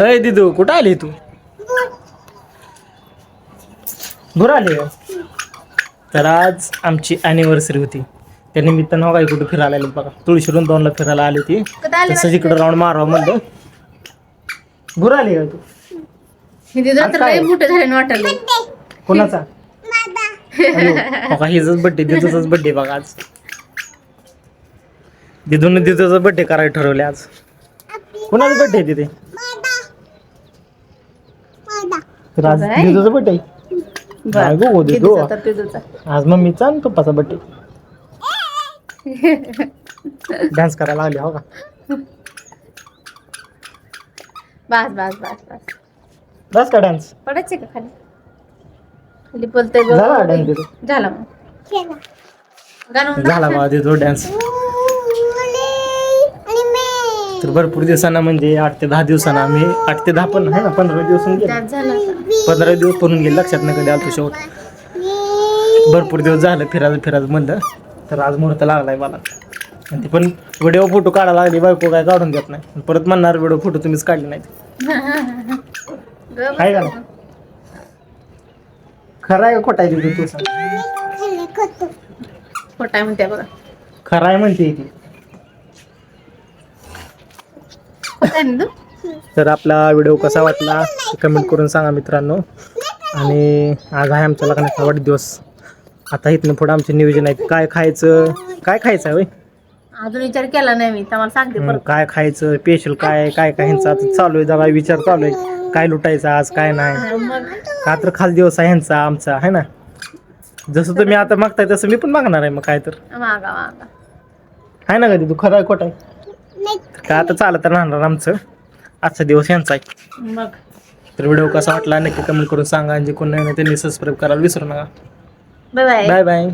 अय दिदू कुठं आली तू? बरं आली का? तर आज आमची अॅनिव्हर्सरी होती. त्या निमित्तानं काही कुठं फिरायला आली बघा. तुळशीरून दोनला फिरायला आली ती कुठं आली तसंच इकडं राऊंड मारावं म्हणलं. बरं आली का तू. तर? लय मोठे झाले वाटले कोणाचा? बघा हिचाच बड्डे दिदूचाच बड्डे बघा आज. दिदून दिदूचा बड्डे करायला ठरवले आज. कोणाचा बड्डे आहे तिथे? तर आज बरं. आहे. गो तर तुझा आज मम्मीचा आणि पप्पाचा डान्स करायला लागले हो का? बस बस बस बस. बस का डान्स पडायचे का खाली? खाली बोलतोय. झाला डान्स झाला मग. गाणं. झाला दिदू डान्स तर भरपूर दिवसांना म्हणजे आठ ते दहा दिवसांना आम्ही आठ ते दहा पण आहे ना पंधरा दिवस पंधरा दिवस पडून गेले लक्षात नाही कधी आलतो शेवट भरपूर दिवस झालं फिरायचं फिरायचं म्हणलं तर आज मुहूर्त लागलाय मला. आणि ते पण व्हिडिओ फोटो काढायला लागली बायको काय काढून देत नाही. परत म्हणणार व्हिडिओ फोटो तुम्हीच काढले नाहीत. आहे का नाही? खरं आहे का खोटा आहे तिथे तू सांग? खोटा. म्हणते बघा. खरं आहे म्हणते ती खोटा आहे ना तू? तर आपला व्हिडिओ कसा वाटला कमेंट करून सांगा मित्रांनो. आणि आज आहे आमच्या लग्नाचा वाढदिवस. आता इथनं पुढं आमचे नियोजन आहे काय खायचं? काय खायचं आहे? अजून विचार केला नाही मी. तर मला सांगते परत. काय खायचं? स्पेशल काय काय काय ह्यांचं आता चालू आहे. जरा विचार चालू आहे. काय लुटायचं आज काय नाही. मग. का तर खास दिवस आहे ह्यांचा आमचा. आहे ना? जसं तुम्ही आता मागताय तसं मी पण मागणार आहे मग काय तर. मागा मागा. आहे ना कधी? तू खरं आहे खोटं आहे. काय आता चालत राहणार आमचं? आजचा दिवस यांचा आहे. मग? तर व्हिडिओ कसा वाटला? नक्की कमेंट करून सांगा. आणि जे कोण नाही त्यांनी सबस्क्राईब करायला विसरू नका. Bye bye bye bye